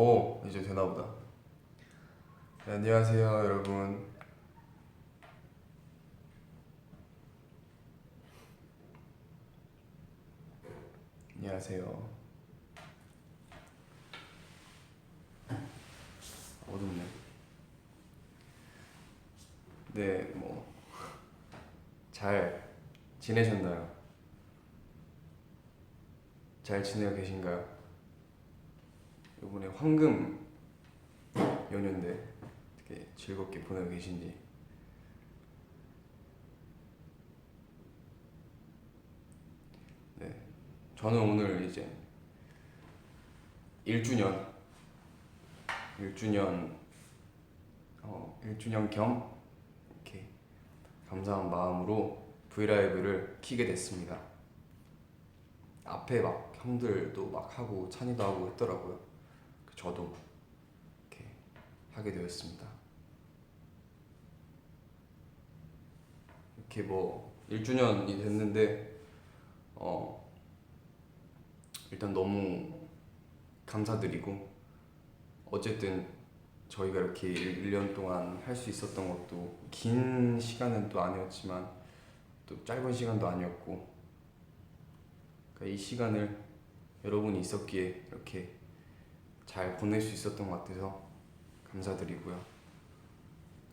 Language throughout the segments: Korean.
오 이제 되나 보다. 네, 안녕하세요 여러분. 안녕하세요. 어둡네. 네, 뭐 잘 지내셨나요? 잘 지내고 계신가요? 이번에 황금 연휴인데 어떻게 즐겁게 보내고 계신지. 네. 저는 오늘 이제 1주년 1주년 어 1주년 겸 이렇게 감사한 마음으로 브이라이브를 키게 됐습니다. 앞에 막 형들도 막 하고 찬이도 하고 했더라고요. 저도 이렇게 하게 되었습니다. 이렇게 뭐 1주년이 됐는데 어 일단 너무 감사드리고 어쨌든 저희가 이렇게 1년 동안 할 수 있었던 것도 긴 시간은 또 아니었지만 또 짧은 시간도 아니었고 그러니까 이 시간을 여러분이 있었기에 이렇게 잘 보낼 수 있었던 것 같아서 감사드리고요.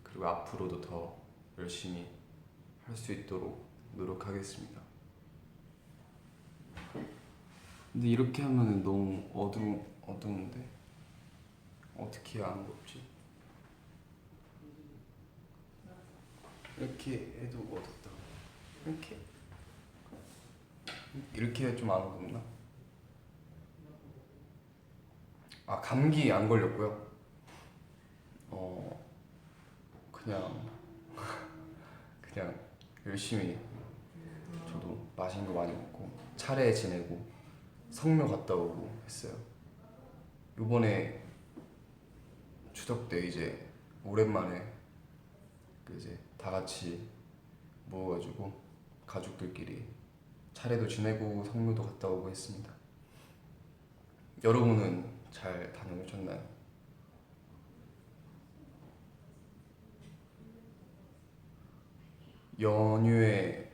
그리고 앞으로도 더 열심히 할 수 있도록 노력하겠습니다. 근데 이렇게 하면은 너무 어두 어두운데 어떻게 안 덥지? 이렇게 해도 어둡다. 이렇게 이렇게 좀안 어둡나? 아 감기 안 걸렸고요. 어 그냥 그냥 열심히 저도 맛있는 거 많이 먹고 차례 지내고 성묘 갔다 오고 했어요. 요번에 추석 때 이제 오랜만에 그 이제 다 같이 모여가지고 가족들끼리 차례도 지내고 성묘도 갔다 오고 했습니다. 여러분은 잘 다녀오셨나요? 연휴에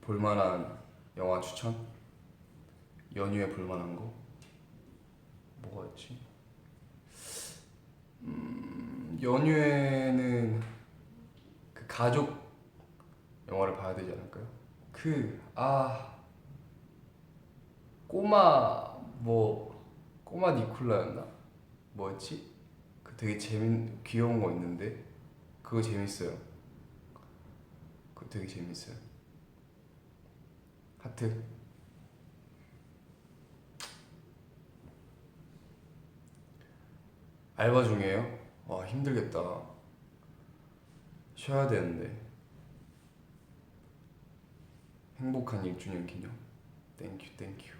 볼만한 영화 추천? 연휴에 볼만한 거? 뭐가 있지? 음, 연휴에는 그 가족 영화를 봐야 되지 않을까요? 그, 아, 꼬마, 뭐, 꼬마 니콜라였나? 뭐였지? 그 되게 재밌, 귀여운 거 있는데, 그거 재밌어요. 그거 되게 재밌어요. 하트. 알바 중이에요? 와, 힘들겠다. 쉬어야 되는데. 행복한 1주년 기념. 땡큐, 땡큐.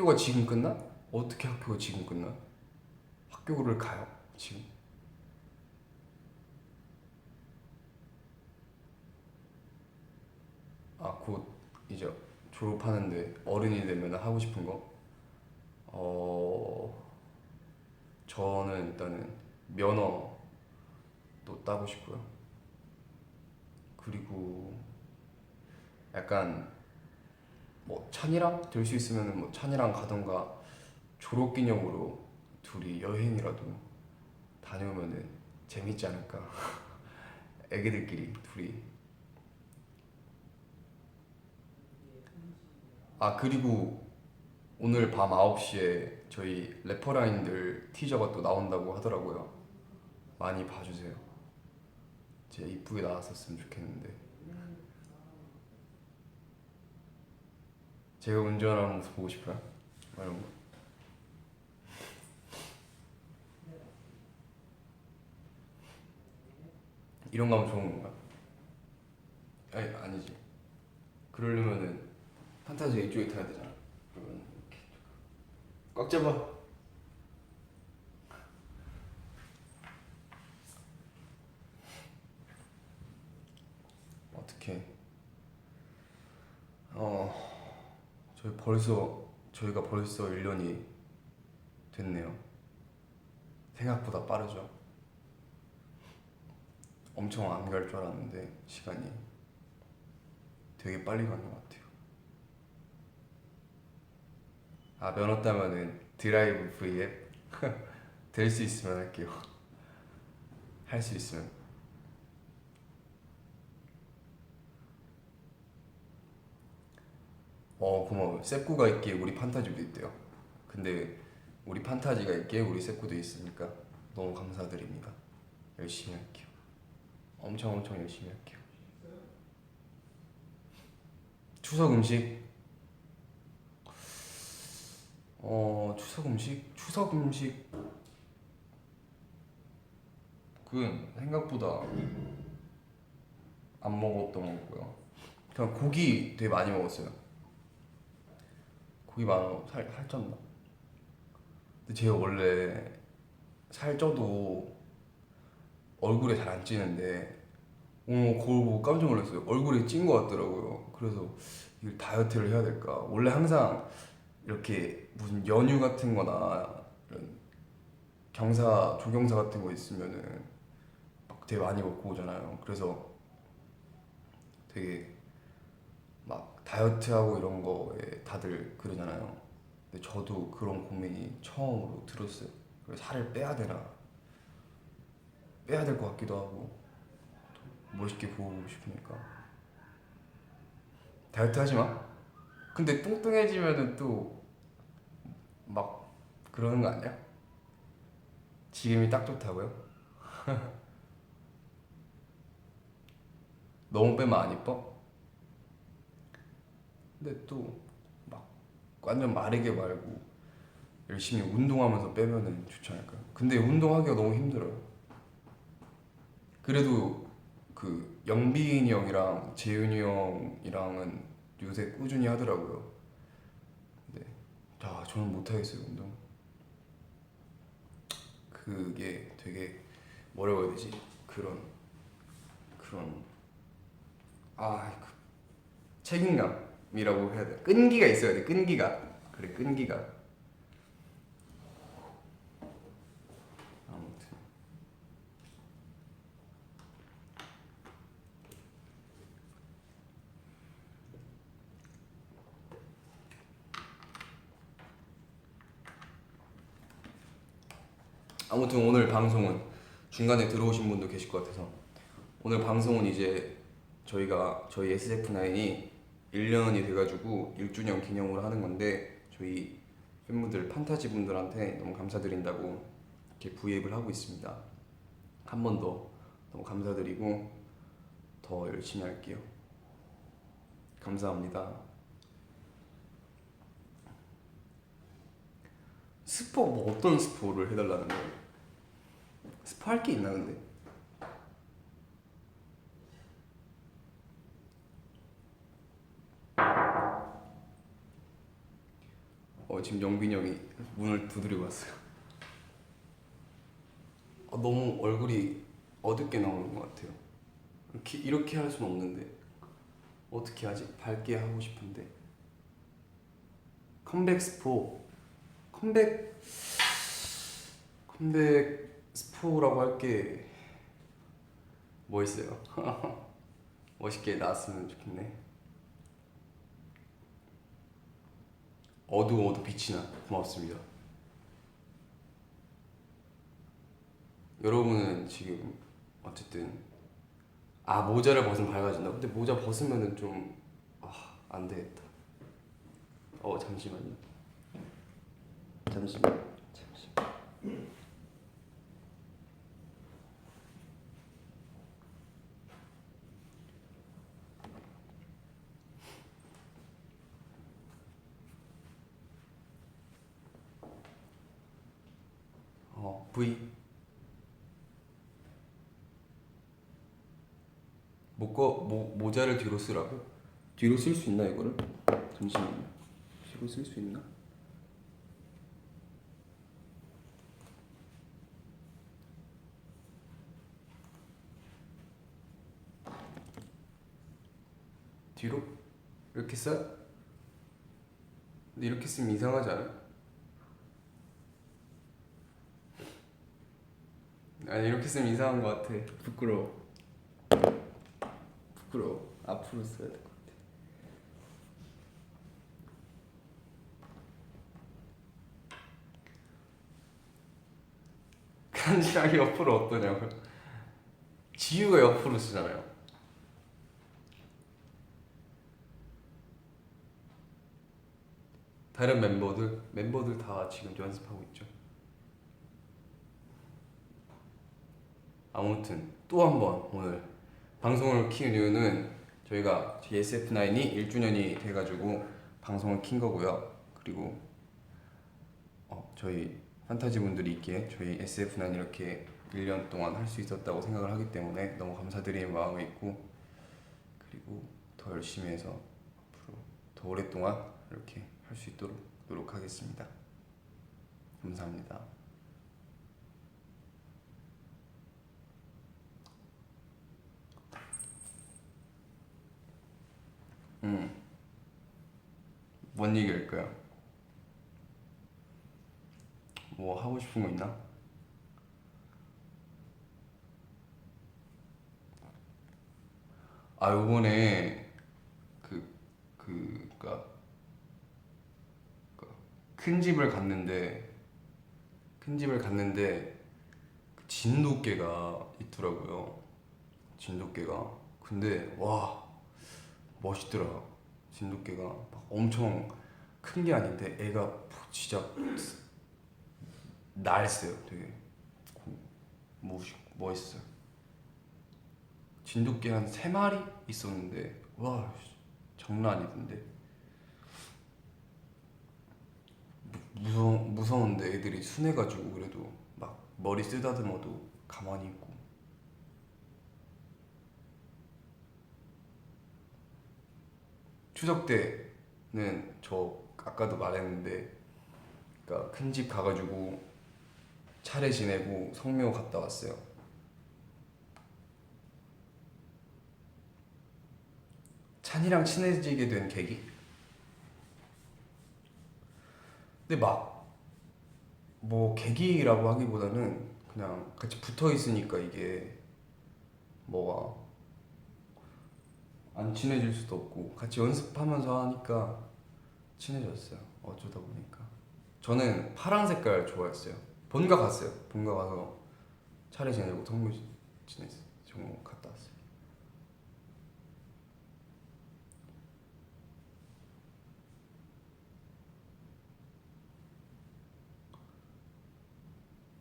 학교가 지금 끝나? 어떻게 학교가 지금 끝나? 학교를 가요? 지금? 아, 곧 이제 졸업하는데 어른이 되면 하고 싶은 거? 어, 저는 일단은 면허 또 따고 싶고요. 그리고 약간 뭐 찬이랑 될 수 있으면 뭐 찬이랑 가던가 졸업 기념으로 둘이 여행이라도 다녀오면은 재밌지 않을까. 애기들끼리 둘이. 아 그리고 오늘 밤 9시에 저희 래퍼라인들 티저가 또 나온다고 하더라고요. 많이 봐주세요. 진짜 이쁘게 나왔었으면 좋겠는데. 제가 운전하는 모습 보고 싶어요? 뭐 이런 거. 이런 거 하면 좋은 건가? 아니 아니지. 그러려면은 판타지 이쪽에 타야 되잖아. 그러면 이렇게 꽉 잡아. 어떻게? 어 어, 저희 벌써 저희가 벌써 1년이 됐네요. 생각보다 빠르죠. 엄청 안 갈 줄 알았는데 시간이 되게 빨리 가는 것 같아요. 아 면허 따면은 드라이브 V앱 될 수 있으면 할게요. 할 수 있으면. 어 고마워요. 세꾸가 있기에 우리 판타지도 있대요. 근데 우리 판타지가 있기에 우리 세꾸도 있으니까 너무 감사드립니다. 열심히 할게요. 엄청 엄청 열심히 할게요. 추석 음식 어 추석 음식 추석 음식 그 생각보다 안 먹었던 것 같고요. 그냥 고기 되게 많이 먹었어요. 고기 많아 살 살쪘나? 근데 제가 원래 살쪄도 얼굴에 잘 안 찌는데 오늘 거울 보고 깜짝 놀랐어요. 얼굴에 찐것 같더라고요. 그래서 이걸 다이어트를 해야 될까? 원래 항상 이렇게 무슨 연휴 같은 거나 이런 경사, 조경사 같은 거 있으면은 막 되게 많이 먹고 오잖아요. 그래서 되게 막 다이어트하고 이런 거에 다들 그러잖아요. 근데 저도 그런 고민이 처음으로 들었어요. 그래서 살을 빼야 되나? 빼야 될 것 같기도 하고 또 멋있게 보고 싶으니까 다이어트 하지 마. 근데 뚱뚱해지면은 또 막 그러는 거 아니야? 지금이 딱 좋다고요? 너무 빼면 안 이뻐? 근데 또 막 완전 마르게 말고 열심히 운동하면서 빼면은 좋지 않을까요? 근데 운동하기가 너무 힘들어요. 그래도 그 영빈이 형이랑 재윤이 형이랑은 요새 꾸준히 하더라고요. 근데 아 저는 못 하겠어요 운동. 그게 되게 뭐라고 해야 되지? 그런 그런 아 그, 책임감 이라고 해야 돼. 끈기가 있어야 돼. 끈기가 그래 끈기가. 아무튼 아무튼 오늘 방송은 중간에 들어오신 분도 계실 것 같아서 오늘 방송은 이제 저희가 저희 SF9이 1년이 돼가지고 1주년 기념으로 하는 건데 저희 팬분들 판타지 분들한테 너무 감사드린다고 이렇게 V앱을 하고 있습니다. 한 번 더 너무 감사드리고 더 열심히 할게요. 감사합니다. 스포 뭐 어떤 스포를 해달라는 거예요? 스포 할 게 있나 근데? 어 지금 영빈이 형이 문을 두드리고 왔어요. 어, 너무 얼굴이 어둡게 나오는 것 같아요. 이렇게 이렇게 할 수는 없는데 어떻게 하지? 밝게 하고 싶은데 컴백 스포 컴백 컴백 스포라고 할 게 뭐 있어요? 멋있게 나왔으면 좋겠네. 어두워도 빛이 나 고맙습니다. 여러분은 지금 어쨌든 아 모자를 벗으면 밝아진다. 근데 모자 벗으면은 좀아안 되겠다. 어 잠시만요. 잠시만. 잠시만. 어 V 목거 모 모자를 뒤로 쓰라고? 뒤로 쓸 수 있나 이거를? 잠시만요. 뒤로 쓸 수 있나? 뒤로? 이렇게 써요? 근데 이렇게 쓰면 이상하지 않아 아니 이렇게 쓰면 이상한 것 같아. 부끄러워. 부끄러워. 앞으로 써야 될 것 같아. 간지랑이 옆으로 어떠냐고요? 지유가 옆으로 쓰잖아요. 다른 멤버들 멤버들 다 지금 연습하고 있죠. 아무튼 또 한 번 오늘 방송을 키운 이유는 저희가 SF9이 1주년이 돼가지고 방송을 킨 거고요. 그리고 어, 저희 판타지 분들이 있기에 저희 SF9 이렇게 1년 동안 할 수 있었다고 생각을 하기 때문에 너무 감사드리는 마음이 있고 그리고 더 열심히 해서 앞으로 더 오랫동안 이렇게 할 수 있도록 노력하겠습니다. 감사합니다. 음. 뭔 얘기 할까요? 뭐 하고 싶은 거 있나? 아 요번에 그 그니까 큰 집을 갔는데 큰 집을 갔는데 그 진돗개가 있더라고요. 진돗개가 근데 와 멋있더라. 진돗개가 막 엄청 큰 게 아닌데 애가 진짜 날쌔요. 되게 멋있 멋있어요. 진돗개 한 세 마리 있었는데 와 장난 아니던데. 무서 무서운데 애들이 순해가지고 그래도 막 머리 쓰다듬어도 가만히 있고 추석 때는 저 아까도 말했는데 그러니까 큰 집 가가지고 차례 지내고 성묘 갔다 왔어요. 찬이랑 친해지게 된 계기? 근데 막 뭐 계기라고 하기보다는 그냥 같이 붙어 있으니까 이게 뭐가 안 친해질 수도 없고 같이 연습하면서 하니까 친해졌어요. 어쩌다 보니까 저는 파란 색깔 좋아했어요. 본가 갔어요. 본가 가서 차례 지내고 지- 지냈어요. 정모 갔다 왔어요.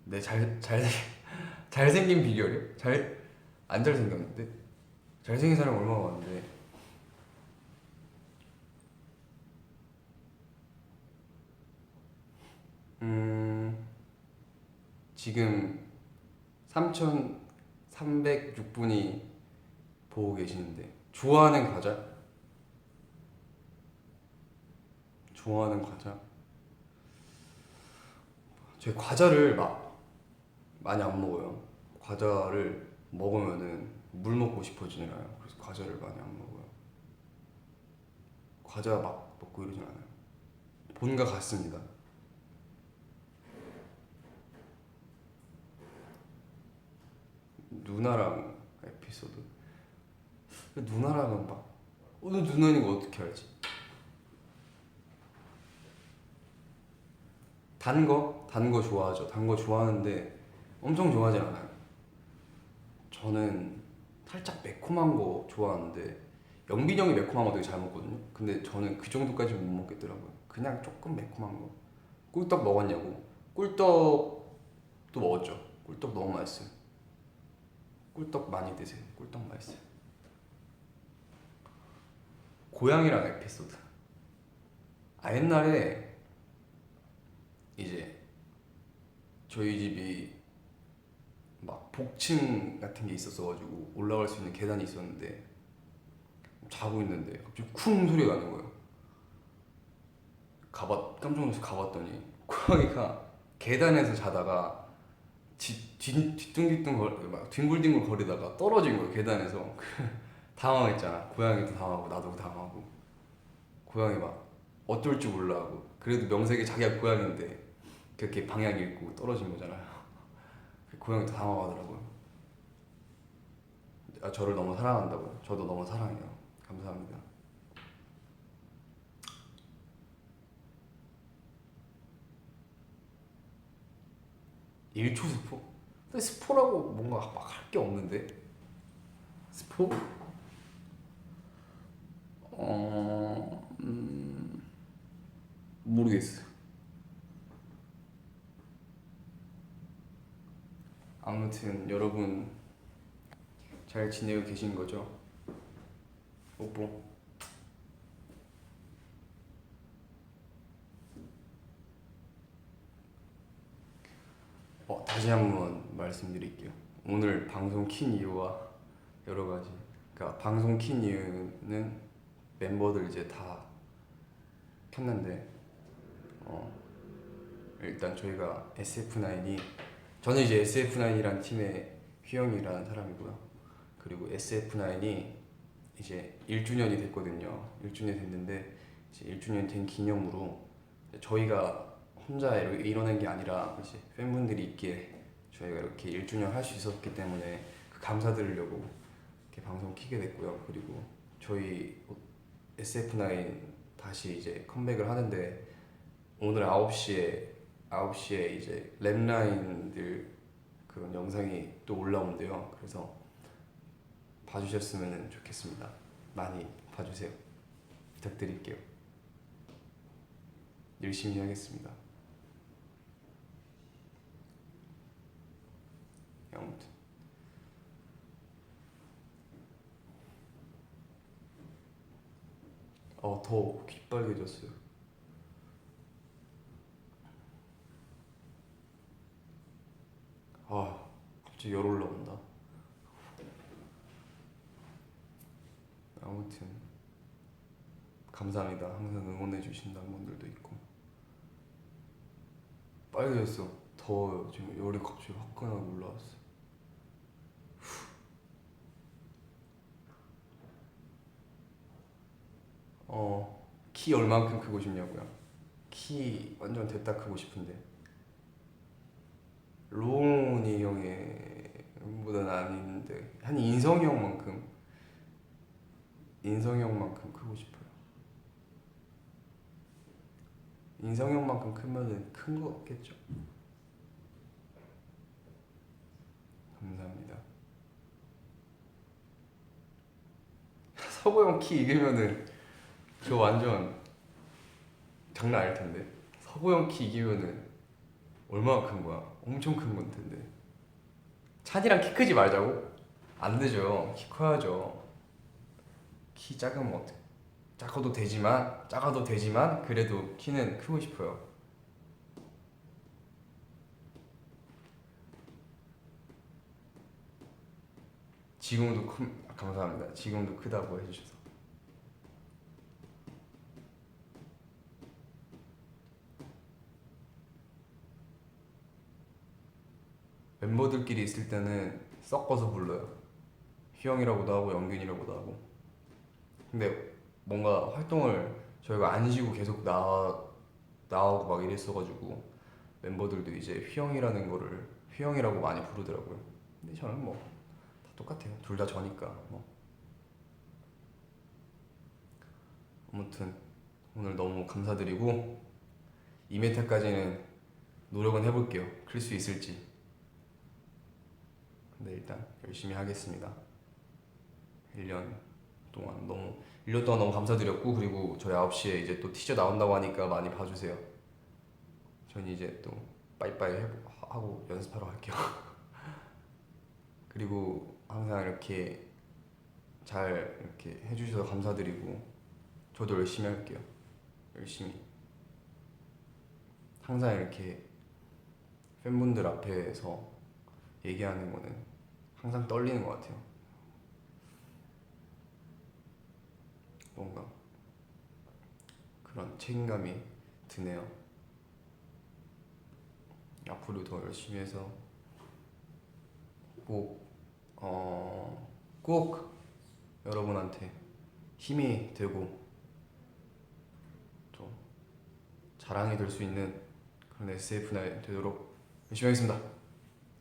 네, 잘, 잘, 잘생긴 비결이요? 잘, 안 잘생겼는데? 잘생긴 사람 얼마나 많은데. 음, 지금 3,306분이 보고 계시는데, 좋아하는 과자? 좋아하는 과자? 제 과자를 막 많이 안 먹어요. 과자를 먹으면은 물 먹고 싶어지잖아요. 그래서 과자를 많이 안 먹어요. 과자 막 먹고 이러진 않아요. 본가 갔습니다. 누나랑 에피소드. 누나랑은 막 오늘 누나인 거 어떻게 알지? 단 거? 단 거 좋아하죠. 단 거 좋아하는데 엄청 좋아하진 않아요. 저는 살짝 매콤한 거 좋아하는데 영빈 형이 매콤한 거 되게 잘 먹거든요. 근데 저는 그 정도까지 못 먹겠더라고요. 그냥 조금 매콤한 거. 꿀떡 먹었냐고? 꿀떡도 먹었죠. 꿀떡 너무 맛있어요. 꿀떡 많이 드세요. 꿀떡 맛있어요. 고양이랑 에피소드. 아 옛날에 이제 저희 집이 막 복층 같은 게 있었어가지고 올라갈 수 있는 계단이 있었는데 자고 있는데 갑자기 쿵 소리가 나는 거예요. 가봤 깜짝 놀라서 가봤더니 고양이가 계단에서 자다가 뒤, 뒤, 뒤뚱뒤뚱 걸, 막 뒹굴뒹굴 거리다가 떨어진 거예요 계단에서 당황했잖아 고양이도 당황하고 나도 당황하고 고양이 막 어쩔 줄 몰라 하고 그래도 명색이 자기가 고양인데 그렇게 방향 잃고 떨어진 거잖아요. 그 고양이도 당황하더라고요. 아, 저를 너무 사랑한다고요. 저도 너무 사랑해요. 감사합니다. 일초 스포? 근데 스포라고 뭔가 막 할 게 없는데 스포? 어... 음... 모르겠어. 아무튼 여러분 잘 지내고 계신 거죠? 뽀뽀. 어, 다시 한 번 말씀드릴게요. 오늘 방송 킨 이유와 여러 가지. 그러니까 방송 킨 이유는 멤버들 이제 다 켰는데 어, 일단 저희가 SF9이 저는 이제 SF9이란 팀의 휘영이라는 사람이고요. 그리고 SF9이 이제 1주년이 됐거든요. 1주년 됐는데 이제 1주년 된 기념으로 저희가 혼자 이뤄낸 게 아니라 이제 팬분들이 있기에 저희가 이렇게 1주년 할 수 있었기 때문에 그 감사드리려고 이렇게 방송 키게 됐고요. 그리고 저희 SF9 다시 이제 컴백을 하는데 오늘 9시에 9시에 이제 랩라인들 그런 영상이 또 올라온대요. 그래서 봐주셨으면 좋겠습니다. 많이 봐주세요. 부탁드릴게요. 열심히 하겠습니다. 아무튼 어, 더 깃빨개졌어요. 아, 갑자기 열 올라온다. 아무튼 감사합니다. 항상 응원해 주신다는 분들도 있고 빨개졌어. 더워요. 지금 열이 갑자기 화끈하게 올라왔어. 어, 키 얼만큼 크고 싶냐고요? 키 완전 됐다 크고 싶은데 로운이 형의보다는 아닌데 한 인성이 형만큼 인성이 형만큼 크고 싶어요. 인성이 형만큼 크면은 큰 거겠죠. 감사합니다. 서구 형키 이기면은 저 완전 장난 아닐 텐데 서구 형키 이기면은 얼마나 큰 거야? 엄청 큰 건 텐데 찬이랑 키 크지 말자고? 안 되죠. 키 커야죠. 키 작으면 어때? 작아도 되지만 작아도 되지만 그래도 키는 크고 싶어요. 지금도 큰 아, 감사합니다. 지금도 크다고 해주셔서. 멤버들끼리 있을 때는 섞어서 불러요. 휘영이라고도 하고 영균이라고도 하고. 근데 뭔가 활동을 저희가 안 쉬고 계속 나와 나오고 막 이랬어가지고 멤버들도 이제 휘영이라는 거를 휘영이라고 많이 부르더라고요. 근데 저는 뭐 다 똑같아요. 둘 다 저니까 뭐. 아무튼 오늘 너무 감사드리고 2m까지는 노력은 해볼게요. 클 수 있을지. 근데 일단 열심히 하겠습니다. 1년 동안 너무 1년 동안 너무 감사드렸고 그리고 저희 9시에 이제 또 티저 나온다고 하니까 많이 봐주세요. 전 이제 또 빠이빠이 해보- 하고 연습하러 갈게요. 그리고 항상 이렇게 잘 이렇게 해주셔서 감사드리고 저도 열심히 할게요. 열심히. 항상 이렇게 팬분들 앞에서 얘기하는 거는 항상 떨리는 것 같아요. 뭔가 그런 책임감이 드네요. 앞으로 더 열심히 해서 꼭, 어, 꼭 여러분한테 힘이 되고 자랑이 될 수 있는 그런 SF 날 되도록 열심히 하겠습니다.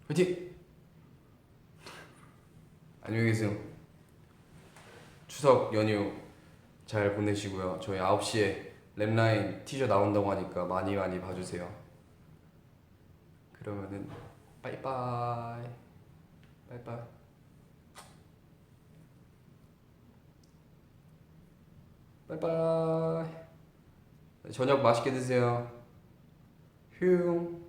화이팅! 안녕히 계세요. 추석 연휴 잘 보내시고요. 저희 9시에 랩라인 티저 나온다고 하니까 많이 많이 봐주세요. 그러면은 빠이빠이 빠이빠이 빠이빠이 저녁 맛있게 드세요. 휴